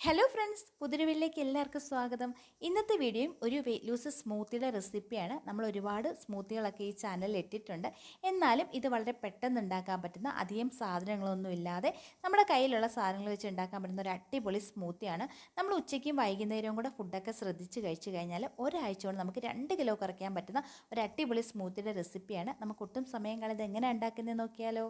Hello friends പുതിരുവിലേക്ക് എല്ലാവർക്കും സ്വാഗതം. ഇന്നത്തെ വീഡിയോയും ഒരു വെയിറ്റ് ലൂസ് സ്മൂത്തിയുടെ റെസിപ്പിയാണ് നമ്മൾ ഒരുപാട് സ്മൂത്തികളൊക്കെ ഈ ചാനലിൽ ഇട്ടിട്ടുണ്ട്. എന്നാലും ഇത് വളരെ പെട്ടെന്ന് ഉണ്ടാക്കാൻ പറ്റുന്ന അധികം സാധനങ്ങളൊന്നും ഇല്ലാതെ നമ്മുടെ കയ്യിലുള്ള സാധനങ്ങൾ വെച്ച് ഉണ്ടാക്കാൻ പറ്റുന്ന ഒരു അടിപൊളി സ്മൂത്തിയാണ് നമ്മൾ ഉച്ചയ്ക്കും വൈകുന്നേരവും കൂടെ ഫുഡൊക്കെ ശ്രദ്ധിച്ച് കഴിച്ചു കഴിഞ്ഞാൽ ഒരാഴ്ച കൊണ്ട് നമുക്ക് രണ്ട് കിലോ കുറയ്ക്കാൻ പറ്റുന്ന ഒരു അടിപൊളി സ്മൂത്തിയുടെ റെസിപ്പിയാണ് നമുക്ക് ഒട്ടും സമയം കളയാതെ എങ്ങനെ ഉണ്ടാക്കുന്നത് നോക്കിയാലോ?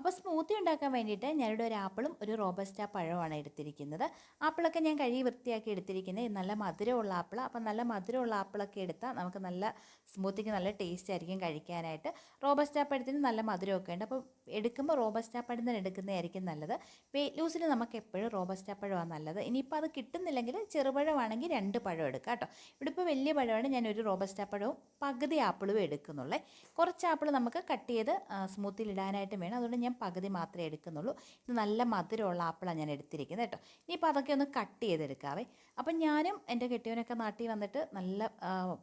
അപ്പോൾ സ്മൂത്തി ഉണ്ടാക്കാൻ വേണ്ടിയിട്ട് ഞാനിവിടെ ഒരു ആപ്പിളും ഒരു റോബസ്റ്റ പഴമാണ് എടുത്തിരിക്കുന്നത്. ആപ്പിളൊക്കെ ഞാൻ കഴുകി വൃത്തിയാക്കി എടുത്തിരിക്കുന്നത്. നല്ല മധുരമുള്ള ആപ്പിൾ അപ്പോൾ നല്ല മധുരമുള്ള ആപ്പിളൊക്കെ എടുത്താൽ നമുക്ക് നല്ല സ്മൂത്തിക്ക് നല്ല ടേസ്റ്റ് ആയിരിക്കും കഴിക്കാനായിട്ട്. റോബസ്റ്റ പഴത്തിന് നല്ല മധുരമൊക്കെ ഉണ്ട്. അപ്പോൾ എടുക്കുമ്പോൾ റോബസ്റ്റ പഴം തന്നെ എടുക്കുന്നതായിരിക്കും നല്ലത്. വെയിറ്റ് ലൂസിന് നമുക്ക് എപ്പോഴും റോബസ്റ്റ പഴമാണ് നല്ലത്. ഇനിയിപ്പോൾ അത് കിട്ടുന്നില്ലെങ്കിൽ ചെറുപഴമാണെങ്കിൽ രണ്ട് പഴം എടുക്കാം കേട്ടോ. ഇവിടെ ഇപ്പോൾ വലിയ പഴമാണ് ഞാൻ ഒരു റോബസ്റ്റ പഴവും പകുതി ആപ്പിളും എടുക്കുന്നുള്ളേ. കുറച്ച് ആപ്പിൾ നമുക്ക് കട്ട് ചെയ്ത് സ്മൂത്തിൽ ഇടാനായിട്ട് വേണം. അതുകൊണ്ട് ഞാൻ പകുതി മാത്രമേ എടുക്കുന്നുള്ളൂ. ഇത് നല്ല മധുരമുള്ള ആപ്പിളാണ് ഞാൻ എടുത്തിരിക്കുന്നത് കേട്ടോ. ഇനിയിപ്പോൾ അതൊക്കെ ഒന്ന് കട്ട് ചെയ്തെടുക്കാവേ. അപ്പം ഞാനും എന്റെ കെട്ടിയവനൊക്കെ നാട്ടിൽ വന്നിട്ട് നല്ല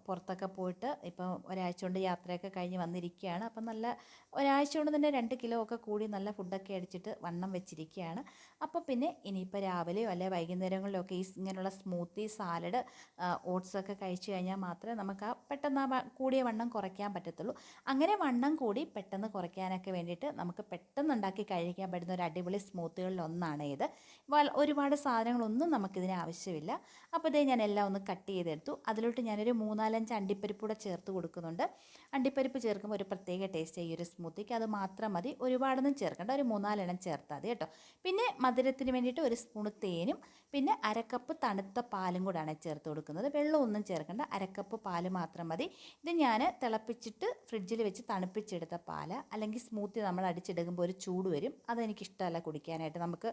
പുറത്തൊക്കെ പോയിട്ട് ഇപ്പം ഒരാഴ്ച കൊണ്ട് യാത്രയൊക്കെ കഴിഞ്ഞ് വന്നിരിക്കുകയാണ്. അപ്പം നല്ല ഒരാഴ്ച കൊണ്ട് തന്നെ രണ്ട് കിലോ ഒക്കെ കൂടി നല്ല ഫുഡൊക്കെ അടിച്ചിട്ട് വണ്ണം വെച്ചിരിക്കുകയാണ്. അപ്പോൾ പിന്നെ ഇനിയിപ്പോൾ രാവിലെയോ അല്ലെ വൈകുന്നേരങ്ങളിലോ ഒക്കെ ഈ ഇങ്ങനെയുള്ള സ്മൂത്തി സാലഡ് ഓട്സൊക്കെ കഴിച്ചു കഴിഞ്ഞാൽ മാത്രമേ നമുക്ക് ആ പെട്ടെന്ന് ആ കൂടിയ വണ്ണം കുറയ്ക്കാൻ പറ്റത്തുള്ളൂ. അങ്ങനെ വണ്ണം കൂടി പെട്ടെന്ന് കുറയ്ക്കാനൊക്കെ വേണ്ടിയിട്ട് നമുക്ക് പെട്ടെന്ന് ഉണ്ടാക്കി കഴിക്കാൻ പറ്റുന്ന ഒരു അടിപൊളി സ്മൂത്തുകളിൽ ഒന്നാണ് ഇത് ഒരുപാട് സാധനങ്ങളൊന്നും നമുക്കിതിന് ആവശ്യമില്ല. അപ്പോൾ ഇതേ ഞാൻ എല്ലാം ഒന്ന് കട്ട് ചെയ്തെടുത്തു. അതിലോട്ട് ഞാനൊരു മൂന്നാലഞ്ച് അണ്ടിപ്പരിപ്പ് കൂടെ ചേർത്ത് കൊടുക്കുന്നുണ്ട്. അണ്ടിപ്പരിപ്പ് ചേർക്കുമ്പോൾ ഒരു പ്രത്യേക ടേസ്റ്റ് ഈ ഒരു സ്മൂത്തിക്ക്. അത് മാത്രം മതി. ഒരുപാടൊന്നും ചേർക്കേണ്ട. ഒരു മൂന്നാലെണ്ണം ചേർത്താൽ മതി കേട്ടോ. പിന്നെ മധുരത്തിന് വേണ്ടിയിട്ട് ഒരു സ്പൂണ് തേനും പിന്നെ അരക്കപ്പ് തണുത്ത പാലും കൂടാണ് ചേർത്ത് കൊടുക്കുന്നത്. വെള്ളമൊന്നും ചേർക്കേണ്ട. അരക്കപ്പ് പാൽ മാത്രം മതി. ഇത് ഞാൻ തിളപ്പിച്ചിട്ട് ഫ്രിഡ്ജിൽ വെച്ച് തണുപ്പിച്ചെടുത്ത പാൽ. അല്ലെങ്കിൽ സ്മൂത്തി നമ്മൾ അടിച്ചെടുക്കുമ്പോൾ ഒരു ചൂട് വരും. അതെനിക്കിഷ്ടമല്ല കുടിക്കാനായിട്ട്. നമുക്ക്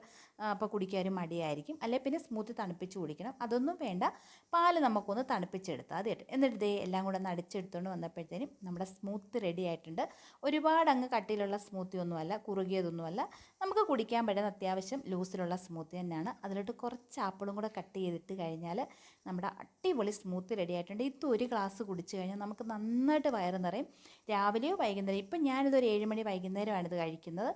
അപ്പോൾ കുടിക്കാനും മടിയായിരിക്കും. അല്ലെ പിന്നെ സ്മൂത്ത് തണുപ്പിച്ച് കുടിക്കണം. അതൊന്നും വേണ്ട. പാൽ നമുക്കൊന്ന് തണുപ്പിച്ചെടുത്താൽ അത് എന്നിട്ട് ഇതേ എല്ലാം കൂടെ ഒന്ന് അടിച്ചെടുത്തുകൊണ്ട് വന്നപ്പോഴത്തേനും നമ്മുടെ സ്മൂത്ത് റെഡി ആയിട്ടുണ്ട്. ഒരുപാട് അങ്ങ് കട്ടിയിലുള്ള സ്മൂത്തി ഒന്നുമല്ല കുറുകിയതൊന്നുമല്ല. നമുക്ക് കുടിക്കാൻ പറ്റുന്ന അത്യാവശ്യം ലൂസിലുള്ള സ്മൂത്ത് തന്നെയാണ്. അതിലോട്ട് കുറച്ച് ആപ്പിളും കൂടെ കട്ട് ചെയ്തിട്ട് കഴിഞ്ഞാൽ നമ്മുടെ അടിപൊളി സ്മൂത്ത് റെഡി ആയിട്ടുണ്ട്. ഇത് ഒരു ഗ്ലാസ് കുടിച്ച് കഴിഞ്ഞാൽ നമുക്ക് നന്നായിട്ട് വയറ് നിറയും. രാവിലെയോ വൈകുന്നേരം ഇപ്പം ഞാനിതൊരു ഏഴ് മണി വൈകുന്നേരമാണ് ഇത് കഴിക്കുന്നത്.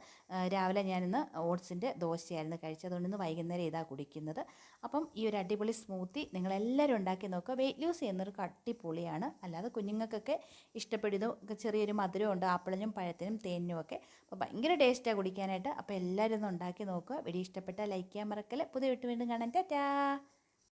രാവിലെ ഞാനിന്ന് ഓട്സിന്റെ ദോശയായിരുന്നു കഴിച്ചത്. അതുകൊണ്ട് ഇന്ന് വൈകുന്നേരം ഇതാ കുടിക്കുന്നത്. അപ്പം ഈ ഒരു അടിപൊളി സ്മൂത്തി നിങ്ങളെല്ലാവരും ഉണ്ടാക്കി നോക്കുക. വെയിറ്റ് ലൂസ് ചെയ്യുന്നൊരു അടിപൊളിയാണ് അല്ലാതെ കുഞ്ഞുങ്ങൾക്കൊക്കെ ഇഷ്ടപ്പെടുന്നു ചെറിയൊരു മധുരമുണ്ട് ആപ്പിളിനും പഴത്തിനും തേനിനും ഒക്കെ. അപ്പോൾ ഭയങ്കര ടേസ്റ്റാണ് കുടിക്കാനായിട്ട്. അപ്പോൾ എല്ലാവരും ഒന്ന് ഉണ്ടാക്കി നോക്കുക. വീഡിയോ ഇഷ്ടപ്പെട്ടാൽ ലൈക്ക് ചെയ്യാൻ മറക്കല്ലേ. പുതിയ വീട്ടിൽ വീണ്ടും കാണാൻ ടാറ്റാ!